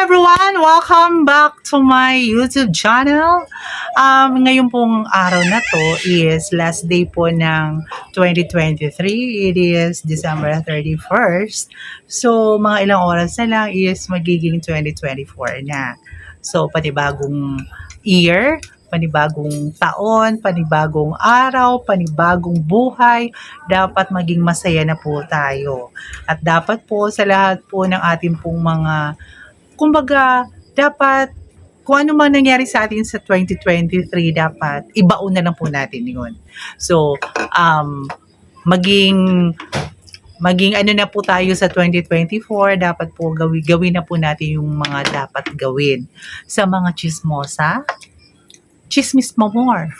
everyone! Welcome back to my YouTube channel. Um, ngayon pong araw na to is last day po ng 2023. It is December 31st. So, mga ilang oras na lang is magiging 2024 na. So, panibagong year, panibagong taon, panibagong araw, panibagong buhay, dapat maging masaya na po tayo. At dapat po sa lahat po ng ating pong mga kumbaga, dapat kung ano man nangyari sa atin sa 2023, dapat ibaon na lang po natin yun. So, um, maging maging ano na po tayo sa 2024, dapat po gawin, gawin na po natin yung mga dapat gawin. Sa mga chismosa, chismis mo more.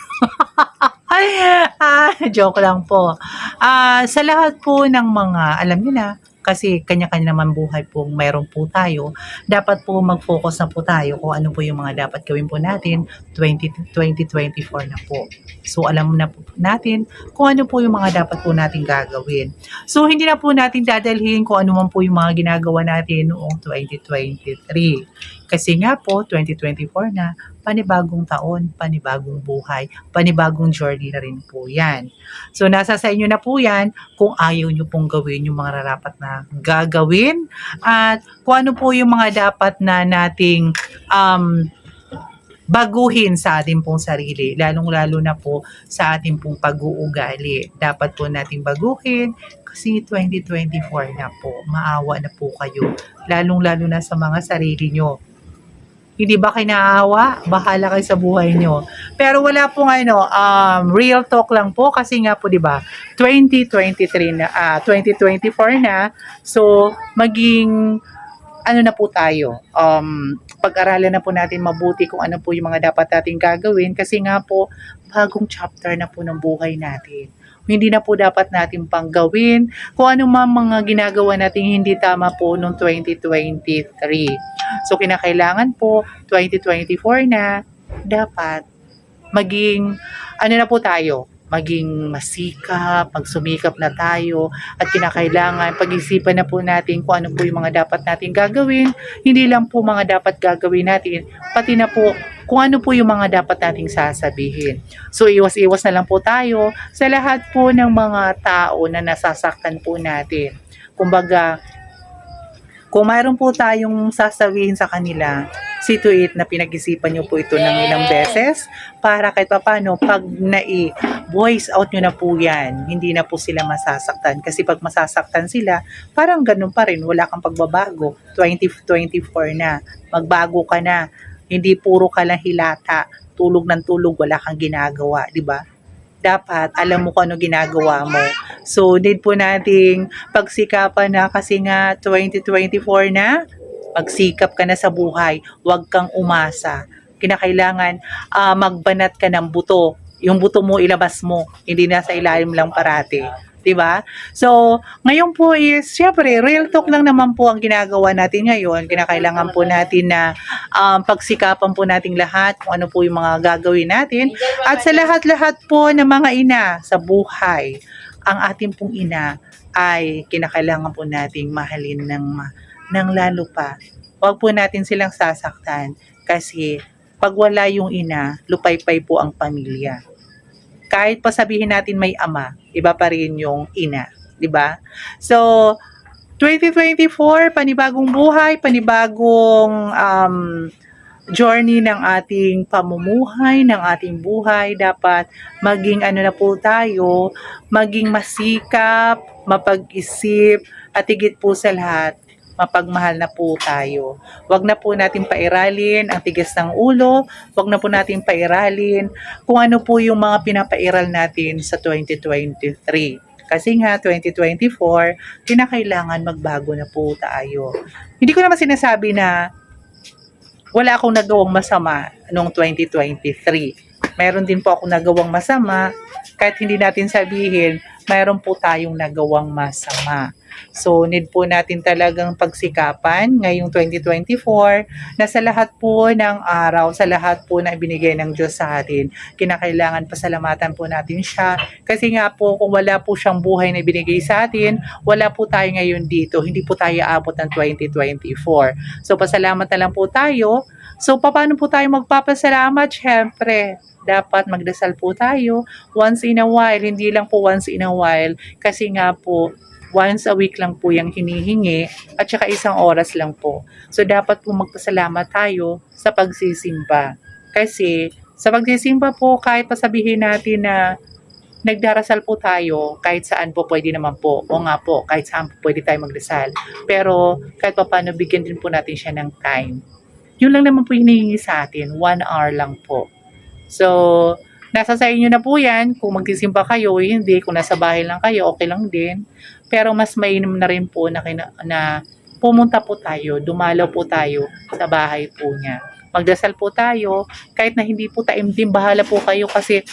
ah, joke lang po. Ah, sa lahat po ng mga, alam niyo na, kasi kanya-kanya naman buhay po mayroon po tayo, dapat po mag-focus na po tayo kung ano po yung mga dapat gawin po natin 20, 2024 na po. So alam na po natin kung ano po yung mga dapat po natin gagawin. So hindi na po natin dadalhin kung ano man po yung mga ginagawa natin noong 2023. Kasi nga po, 2024 na, panibagong taon, panibagong buhay, panibagong journey na rin po yan. So nasa sa inyo na po yan kung ayaw nyo pong gawin yung mga rarapat na gagawin at kung ano po yung mga dapat na nating um, baguhin sa ating pong sarili, lalong-lalo na po sa ating pong pag-uugali. Dapat po nating baguhin kasi 2024 na po, maawa na po kayo, lalong-lalo na sa mga sarili nyo. Hindi ba kayo naaawa? Bahala kayo sa buhay nyo. Pero wala pong ano, um, real talk lang po kasi nga po 'di ba 2023 na ah 2024 na. So maging ano na po tayo. Um pag-aralan na po natin mabuti kung ano po yung mga dapat nating gagawin kasi nga po bagong chapter na po ng buhay natin. Hindi na po dapat natin pang gawin kung ano man mga ginagawa natin hindi tama po noong 2023. So kinakailangan po 2024 na dapat maging ano na po tayo, maging masikap, magsumikap na tayo at kinakailangan pag-isipan na po natin kung ano po yung mga dapat natin gagawin. Hindi lang po mga dapat gagawin natin, pati na po kung ano po yung mga dapat nating sasabihin. So iwas-iwas na lang po tayo sa lahat po ng mga tao na nasasaktan po natin. Kumbaga, kung mayroon po tayong sasabihin sa kanila, it na pinag-isipan nyo po ito ng ilang beses para kahit papano pag nai voice out nyo na po yan, hindi na po sila masasaktan. Kasi pag masasaktan sila, parang ganun pa rin, wala kang pagbabago. 2024 na, magbago ka na. Hindi puro ka lang hilata, tulog ng tulog, wala kang ginagawa, di ba? Dapat alam mo kung ano ginagawa mo. So, need po nating pagsikapan na kasi nga 2024 na, pagsikap ka na sa buhay, huwag kang umasa. Kinakailangan ah, magbanat ka ng buto. Yung buto mo ilabas mo, hindi na sa ilalim lang parati. 'Di ba? So, ngayon po is, syempre, real talk lang naman po ang ginagawa natin ngayon. Kinakailangan po natin na um, pagsikapan po nating lahat kung ano po yung mga gagawin natin. At sa lahat-lahat po ng mga ina sa buhay, ang ating pong ina ay kinakailangan po nating mahalin ng, ng lalo pa. Huwag po natin silang sasaktan kasi pag wala yung ina, lupaypay po ang pamilya. Kahit pa sabihin natin may ama, iba pa rin yung ina, 'di ba? So 2024, panibagong buhay, panibagong um, journey ng ating pamumuhay, ng ating buhay. Dapat maging ano na po tayo, maging masikap, mapag-isip, at higit po sa lahat, mapagmahal na po tayo. Huwag na po natin pairalin ang tigas ng ulo, huwag na po natin pairalin kung ano po yung mga pinapairal natin sa 2023. Kasi nga, 2024, kinakailangan magbago na po tayo. Hindi ko naman sinasabi na wala akong nagawang masama noong 2023. Meron din po akong nagawang masama, kahit hindi natin sabihin, mayroon po tayong nagawang masama. So, need po natin talagang pagsikapan ngayong 2024 na sa lahat po ng araw, sa lahat po na ibinigay ng Diyos sa atin, kinakailangan pasalamatan po natin siya. Kasi nga po, kung wala po siyang buhay na ibinigay sa atin, wala po tayo ngayon dito. Hindi po tayo aabot ng 2024. So, pasalamat na lang po tayo. So, paano po tayo magpapasalamat? Siyempre, dapat magdasal po tayo once in a while, hindi lang po once in a while, kasi nga po, once a week lang po yung hinihingi at saka isang oras lang po. So, dapat po magpasalamat tayo sa pagsisimba. Kasi, sa pagsisimba po, kahit pasabihin natin na nagdarasal po tayo, kahit saan po pwede naman po. O nga po, kahit saan po pwede tayo magdasal. Pero, kahit pa paano, bigyan din po natin siya ng time. Yun lang naman po hinihingi sa atin. One hour lang po. So, nasa sa inyo na po yan. Kung magsisimba kayo, hindi. Kung nasa bahay lang kayo, okay lang din. Pero mas mainam na rin po na, kina, na pumunta po tayo, dumalaw po tayo sa bahay po niya. Magdasal po tayo, kahit na hindi po taimtim, bahala po kayo kasi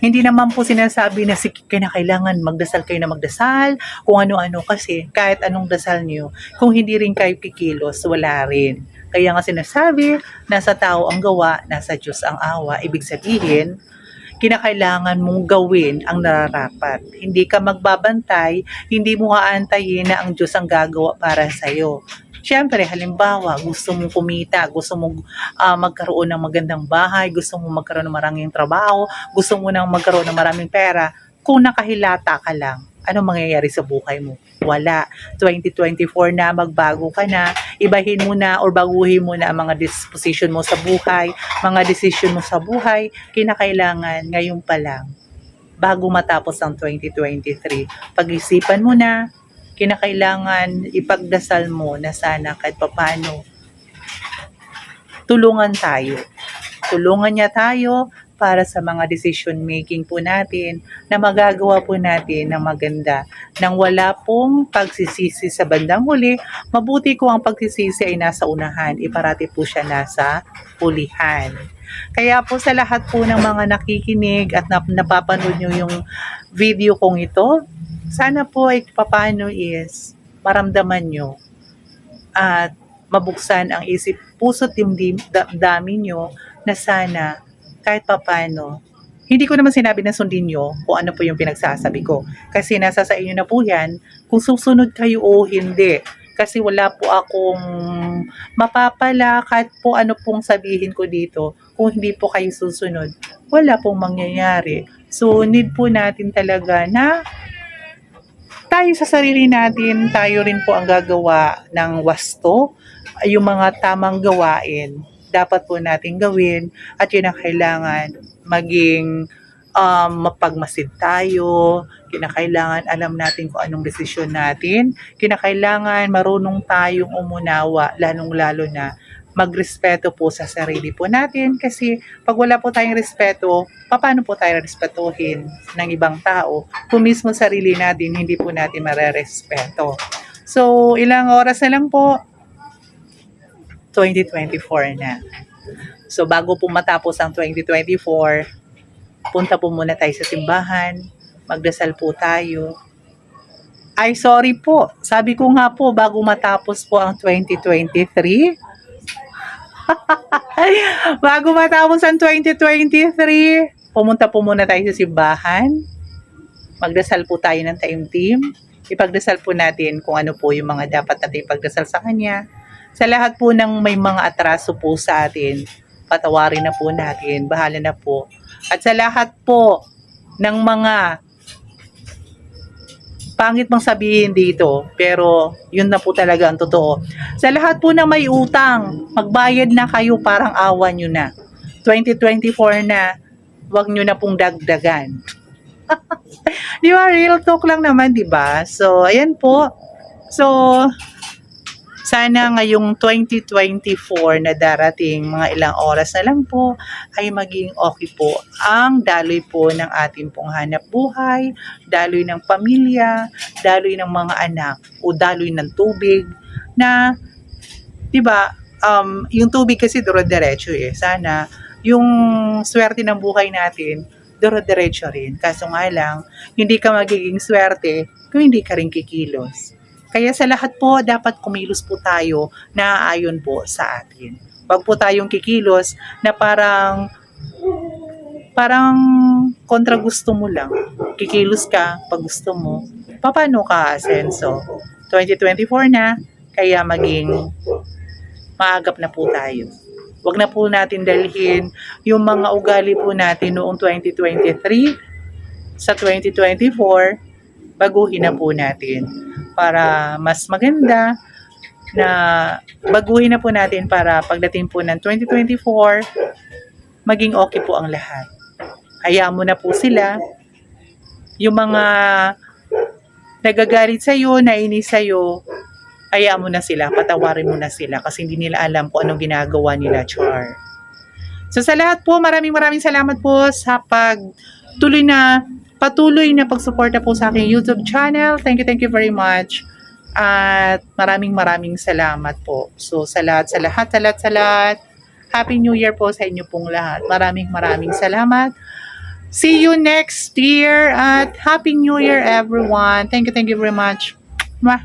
hindi naman po sinasabi na si kailangan magdasal kayo na magdasal, kung ano-ano kasi kahit anong dasal niyo, kung hindi rin kayo kikilos, wala rin. Kaya nga sinasabi, nasa tao ang gawa, nasa Diyos ang awa. Ibig sabihin, kinakailangan mong gawin ang nararapat. Hindi ka magbabantay, hindi mo aantayin na ang Diyos ang gagawa para sa'yo. Siyempre, halimbawa, gusto mong kumita, gusto mong ah, magkaroon ng magandang bahay, gusto mong magkaroon ng maraming trabaho, gusto mo nang magkaroon ng maraming pera, kung nakahilata ka lang, ano mangyayari sa buhay mo? Wala. 2024 na, magbago ka na, ibahin mo na or baguhin mo na ang mga disposition mo sa buhay, mga decision mo sa buhay, kinakailangan ngayon pa lang, bago matapos ang 2023. Pag-isipan mo na, kinakailangan ipagdasal mo na sana kahit papano tulungan tayo. Tulungan niya tayo para sa mga decision making po natin na magagawa po natin ng maganda nang wala pong pagsisisi sa bandang huli. Mabuti kung ang pagsisisi ay nasa unahan, iparati po siya nasa hulihan. Kaya po sa lahat po ng mga nakikinig at nap- napapanood nyo yung video kong ito, sana po ay papano is maramdaman nyo at mabuksan ang isip, puso't dimdim, da- dami nyo na sana kahit papano hindi ko naman sinabi na sundin nyo kung ano po yung pinagsasabi ko. Kasi nasa sa inyo na po yan kung susunod kayo o hindi. Kasi wala po akong mapapala kahit po ano pong sabihin ko dito. Kung hindi po kayo susunod, wala pong mangyayari. So, need po natin talaga na tayo sa sarili natin, tayo rin po ang gagawa ng wasto, yung mga tamang gawain, dapat po natin gawin at yun ang kailangan maging um, mapagmasid tayo, kinakailangan alam natin kung anong desisyon natin, kinakailangan marunong tayong umunawa, lalong-lalo na magrespeto po sa sarili po natin. Kasi pag wala po tayong respeto, paano po tayo respetuhin ng ibang tao kung mismo sarili natin hindi po natin marerespeto. So, ilang oras na lang po, 2024 na. So, bago po matapos ang 2024, punta po muna tayo sa simbahan, magdasal po tayo. Ay, sorry po. Sabi ko nga po, bago matapos po ang 2023, bago matapos ang 2023, pumunta po muna tayo sa simbahan, magdasal po tayo ng taimtim, ipagdasal po natin kung ano po yung mga dapat natin ipagdasal sa Kanya. Sa lahat po ng may mga atraso po sa atin, patawarin na po natin, bahala na po. At sa lahat po ng mga pangit mang sabihin dito, pero yun na po talaga ang totoo. Sa lahat po na may utang, magbayad na kayo parang awan nyo na. 2024 na, wag nyo na pong dagdagan. di ba? Real talk lang naman, di ba? So, ayan po. So, sana ngayong 2024 na darating, mga ilang oras na lang po, ay maging okay po ang daloy po ng ating pong hanap buhay, daloy ng pamilya, daloy ng mga anak, o daloy ng tubig, na, di ba, um, yung tubig kasi duro-diretso eh. Sana, yung swerte ng buhay natin, duro-diretso rin. Kaso nga lang, hindi ka magiging swerte kung hindi ka rin kikilos. Kaya sa lahat po, dapat kumilos po tayo na ayon po sa atin. Huwag po tayong kikilos na parang parang kontra gusto mo lang. Kikilos ka pag gusto mo. Paano ka asenso? 2024 na, kaya maging maagap na po tayo. Huwag na po natin dalhin yung mga ugali po natin noong 2023 sa 2024, baguhin na po natin para mas maganda na baguhin na po natin para pagdating po ng 2024, maging okay po ang lahat. Hayaan mo na po sila. Yung mga nagagalit sa'yo, nainis sa'yo, hayaan mo na sila, patawarin mo na sila kasi hindi nila alam kung anong ginagawa nila, Char. So sa lahat po, maraming maraming salamat po sa pag tuloy na patuloy na pagsuporta po sa aking YouTube channel. Thank you, thank you very much. At maraming maraming salamat po. So sa lahat, sa lahat, sa lahat, sa lahat, Happy New Year po sa inyo pong lahat. Maraming maraming salamat. See you next year at Happy New Year everyone. Thank you, thank you very much. Mwah.